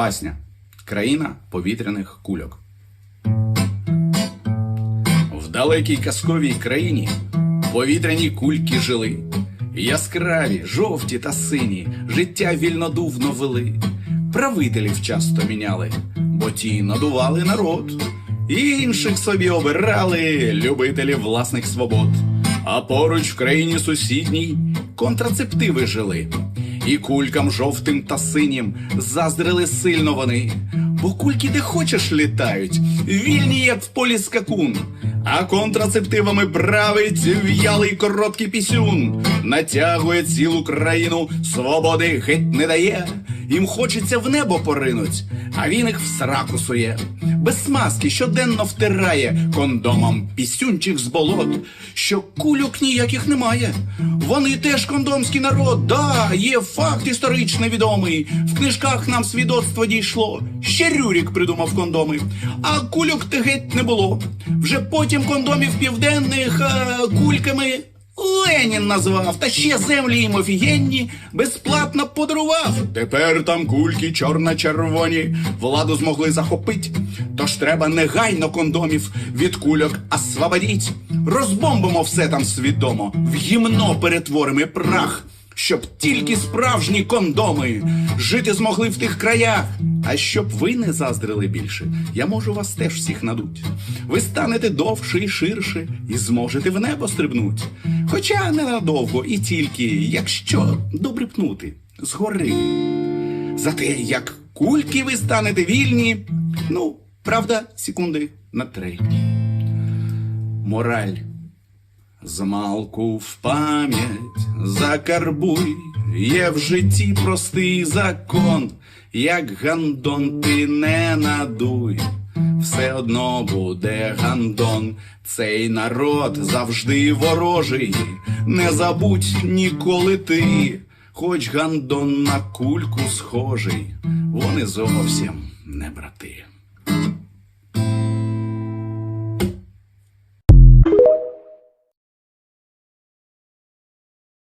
Басня. Країна повітряних кульок. В далекій казковій країні повітряні кульки жили. Яскраві, жовті та сині, життя вільнодувно вели. Правителів часто міняли, бо ті надували народ. Інших собі обирали любителів власних свобод. А поруч в країні сусідній контрацептиви жили. І кулькам жовтим та синім заздрили сильно вони. Бо кульки де хочеш літають, вільні, як в полі скакун. А контрацептивами править в'ялий короткий пісюн. Натягує цілу країну, свободи геть не дає. Їм хочеться в небо поринуть, а він їх в сраку сує. Без смазки щоденно втирає кондомом пісюнчик з болот, що кульок ніяких немає. Вони теж кондомський народ, да, є факт історично відомий. В книжках нам свідоцтво дійшло. Ще Рюрік придумав кондоми, а кульок геть не було. Вже потім кондомів південних а, кульками Ленін назвав, та ще землі їм офігенні безплатно подарував. Тепер там кульки чорно-червоні владу змогли захопить. Тож треба негайно кондомів від кульок освободіть. Розбомбимо все там свідомо, в гімно перетворимо прах. Щоб тільки справжні кондоми жити змогли в тих краях. А щоб ви не заздрили більше, я можу вас теж всіх надуть. Ви станете довше і ширше, і зможете в небо стрибнуть. Хоча ненадовго і тільки, якщо добре пнути згори. Зате як кульки ви станете вільні, ну, правда, секунди на три. Мораль. Змалку в пам'ять закарбуй, є в житті простий закон, як гандон ти не надуй, все одно буде гандон, цей народ завжди ворожий, не забудь ніколи ти, хоч гандон на кульку схожий, вони зовсім не брати.